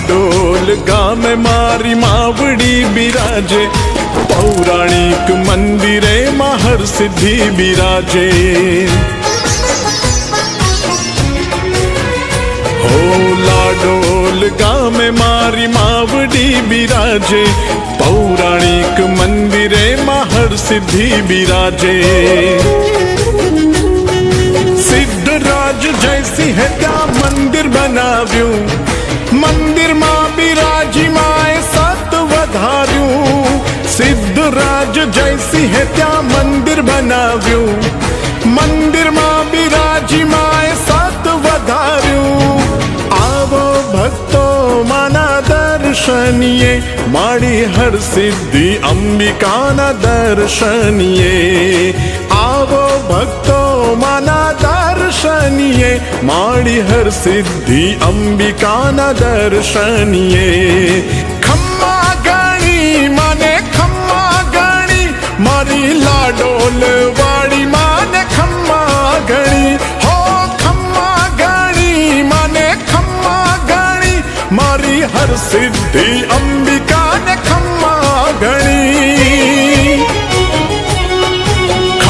डोल गाम मारी मावड़ी बिराजे। पौराणिक मंदिरे महर सिद्धि बिराजे। हो लाडोल गाम मारी मावड़ी बिराजे। पौराणिक मंदिरे महर सिद्धि बिराजे। सिद्ध राज जैसी है क्या मंदिर बनाव्यू? મંદિર બનાવ્યું મંદિરમાં બિરાજી માએ સત વધાર્યું સિદ્ધરાજ જયસિંહે ત્યાં મંદિર બનાવ્યું મંદિરમાં બિરાજી માએ સત વધાર્યું આવો ભક્તો માના દર્શનીએ માડી હર સિદ્ધિ અંબિકાના દર્શનીએ આવો ભક્તો માના दर्शनिये माड़ी हर सिद्धि अंबिका न दर्शनिये। खम्मा गणी, माने खम्मा गणी, मारी लाडोल वाड़ी माने खम्मा गणी। हो, खम्मा गणी, माने खम्मा गणी, मारी हर सिद्धि अंबिका